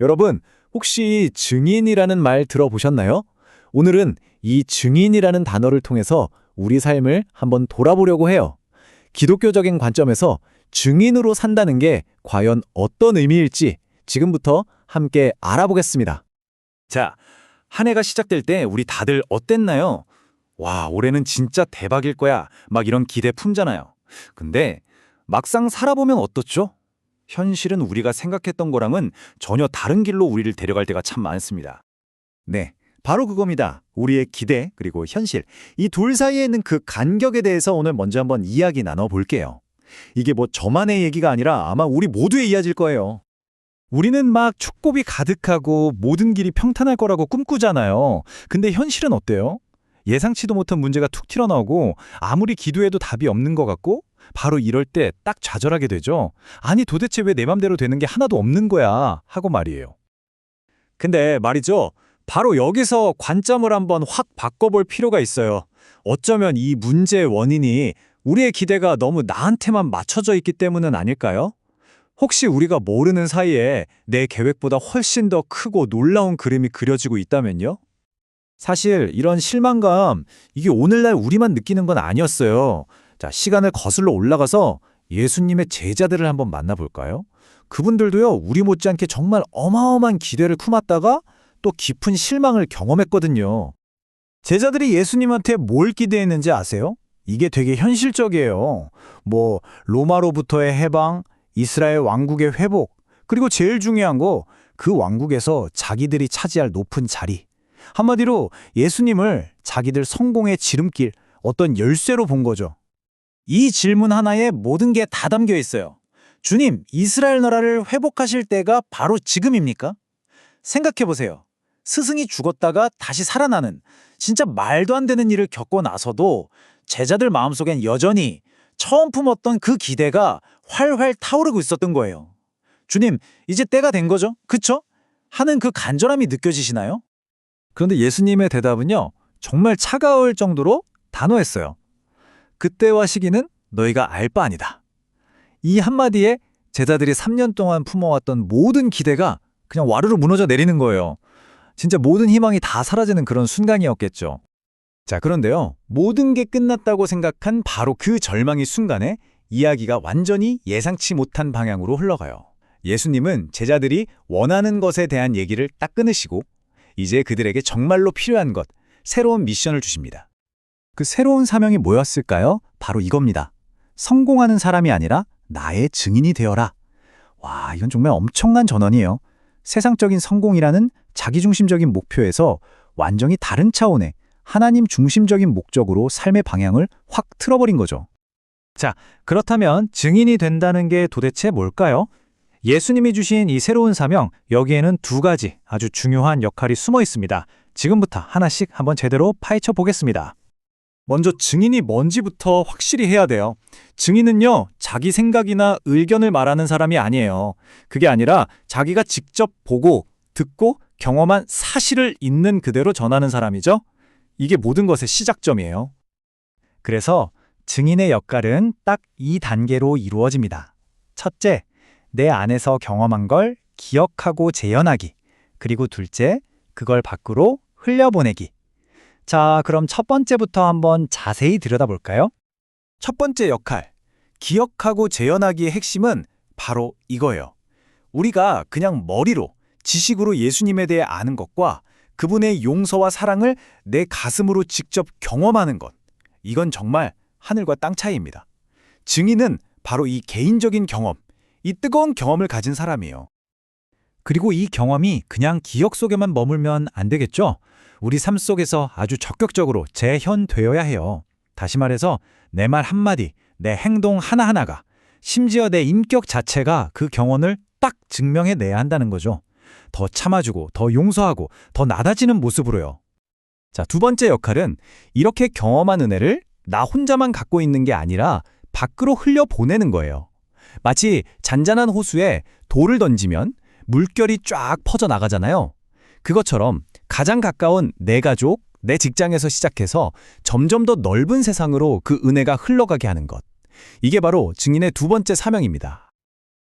여러분, 혹시 증인이라는 말 들어보셨나요? 오늘은 이 증인이라는 단어를 통해서 우리 삶을 한번 돌아보려고 해요. 기독교적인 관점에서 증인으로 산다는 게 과연 어떤 의미일지 지금부터 함께 알아보겠습니다. 자, 한 해가 시작될 때 우리 다들 어땠나요? 와, 올해는 진짜 대박일 거야. 막 이런 기대 품잖아요. 근데 막상 살아보면 어떻죠? 현실은 우리가 생각했던 거랑은 전혀 다른 길로 우리를 데려갈 때가 참 많습니다. 네, 바로 그겁니다. 우리의 기대 그리고 현실 이 둘 사이에 있는 그 간격에 대해서 오늘 먼저 한번 이야기 나눠 볼게요. 이게 뭐 저만의 얘기가 아니라 아마 우리 모두의 이야기일 거예요. 우리는 막 축복이 가득하고 모든 길이 평탄할 거라고 꿈꾸잖아요. 근데 현실은 어때요? 예상치도 못한 문제가 툭 튀어나오고 아무리 기도해도 답이 없는 것 같고 바로 이럴 때 딱 좌절하게 되죠. 아니 도대체 왜 내 맘대로 되는 게 하나도 없는 거야 하고 말이에요. 근데 말이죠. 바로 여기서 관점을 한번 확 바꿔볼 필요가 있어요. 어쩌면 이 문제의 원인이 우리의 기대가 너무 나한테만 맞춰져 있기 때문은 아닐까요? 혹시 우리가 모르는 사이에 내 계획보다 훨씬 더 크고 놀라운 그림이 그려지고 있다면요? 사실 이런 실망감, 이게 오늘날 우리만 느끼는 건 아니었어요. 자, 시간을 거슬러 올라가서 예수님의 제자들을 한번 만나볼까요? 그분들도요, 우리 못지않게 정말 어마어마한 기대를 품었다가 또 깊은 실망을 경험했거든요. 제자들이 예수님한테 뭘 기대했는지 아세요? 이게 되게 현실적이에요. 뭐, 로마로부터의 해방, 이스라엘 왕국의 회복, 그리고 제일 중요한 거, 그 왕국에서 자기들이 차지할 높은 자리. 한마디로 예수님을 자기들 성공의 지름길, 어떤 열쇠로 본 거죠. 이 질문 하나에 모든 게 다 담겨 있어요. 주님, 이스라엘 나라를 회복하실 때가 바로 지금입니까? 생각해 보세요. 스승이 죽었다가 다시 살아나는 진짜 말도 안 되는 일을 겪고 나서도 제자들 마음속엔 여전히 처음 품었던 그 기대가 활활 타오르고 있었던 거예요. 주님, 이제 때가 된 거죠? 그쵸? 하는 그 간절함이 느껴지시나요? 그런데 예수님의 대답은요, 정말 차가울 정도로 단호했어요. 그때와 시기는 너희가 알 바 아니다. 이 한마디에 제자들이 3년 동안 품어왔던 모든 기대가 그냥 와르르 무너져 내리는 거예요. 진짜 모든 희망이 다 사라지는 그런 순간이었겠죠. 자, 그런데요. 모든 게 끝났다고 생각한 바로 그 절망의 순간에 이야기가 완전히 예상치 못한 방향으로 흘러가요. 예수님은 제자들이 원하는 것에 대한 얘기를 딱 끊으시고 이제 그들에게 정말로 필요한 것, 새로운 미션을 주십니다. 그 새로운 사명이 뭐였을까요? 바로 이겁니다. 성공하는 사람이 아니라 나의 증인이 되어라. 와, 이건 정말 엄청난 전환이에요. 세상적인 성공이라는 자기중심적인 목표에서 완전히 다른 차원의 하나님 중심적인 목적으로 삶의 방향을 확 틀어버린 거죠. 자, 그렇다면 증인이 된다는 게 도대체 뭘까요? 예수님이 주신 이 새로운 사명, 여기에는 두 가지 아주 중요한 역할이 숨어 있습니다. 지금부터 하나씩 한번 제대로 파헤쳐 보겠습니다. 먼저 증인이 뭔지부터 확실히 해야 돼요. 증인은요, 자기 생각이나 의견을 말하는 사람이 아니에요. 그게 아니라 자기가 직접 보고, 듣고, 경험한 사실을 있는 그대로 전하는 사람이죠. 이게 모든 것의 시작점이에요. 그래서 증인의 역할은 딱 이 단계로 이루어집니다. 첫째, 내 안에서 경험한 걸 기억하고 재현하기. 그리고 둘째, 그걸 밖으로 흘려보내기. 자, 그럼 첫 번째부터 한번 자세히 들여다볼까요? 첫 번째 역할, 기억하고 재현하기의 핵심은 바로 이거예요. 우리가 그냥 머리로, 지식으로 예수님에 대해 아는 것과 그분의 용서와 사랑을 내 가슴으로 직접 경험하는 것. 이건 정말 하늘과 땅 차이입니다. 증인은 바로 이 개인적인 경험, 이 뜨거운 경험을 가진 사람이에요. 그리고 이 경험이 그냥 기억 속에만 머물면 안 되겠죠? 우리 삶 속에서 아주 적극적으로 재현되어야 해요. 다시 말해서 내 말 한마디, 내 행동 하나하나가, 심지어 내 인격 자체가 그 경험을 딱 증명해내야 한다는 거죠. 더 참아주고, 더 용서하고, 더 낮아지는 모습으로요. 자, 두 번째 역할은 이렇게 경험한 은혜를 나 혼자만 갖고 있는 게 아니라 밖으로 흘려보내는 거예요. 마치 잔잔한 호수에 돌을 던지면 물결이 쫙 퍼져나가잖아요. 그것처럼 가장 가까운 내 가족, 내 직장에서 시작해서 점점 더 넓은 세상으로 그 은혜가 흘러가게 하는 것. 이게 바로 증인의 두 번째 사명입니다.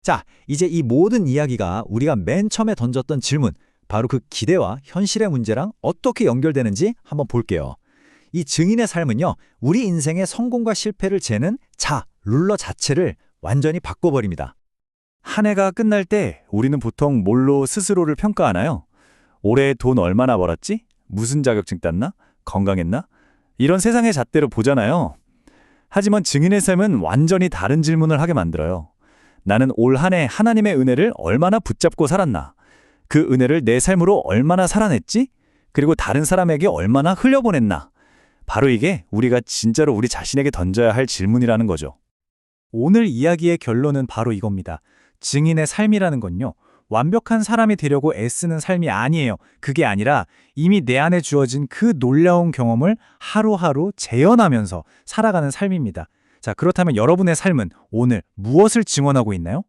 자, 이제 이 모든 이야기가 우리가 맨 처음에 던졌던 질문, 바로 그 기대와 현실의 문제랑 어떻게 연결되는지 한번 볼게요. 이 증인의 삶은요, 우리 인생의 성공과 실패를 재는 자, 룰러 자체를 완전히 바꿔버립니다. 한 해가 끝날 때 우리는 보통 뭘로 스스로를 평가하나요? 올해 돈 얼마나 벌었지? 무슨 자격증 땄나? 건강했나? 이런 세상의 잣대로 보잖아요. 하지만 증인의 삶은 완전히 다른 질문을 하게 만들어요. 나는 올 한 해 하나님의 은혜를 얼마나 붙잡고 살았나? 그 은혜를 내 삶으로 얼마나 살아냈지? 그리고 다른 사람에게 얼마나 흘려보냈나? 바로 이게 우리가 진짜로 우리 자신에게 던져야 할 질문이라는 거죠. 오늘 이야기의 결론은 바로 이겁니다. 증인의 삶이라는 건요. 완벽한 사람이 되려고 애쓰는 삶이 아니에요. 그게 아니라 이미 내 안에 주어진 그 놀라운 경험을 하루하루 재현하면서 살아가는 삶입니다. 자, 그렇다면 여러분의 삶은 오늘 무엇을 증언하고 있나요?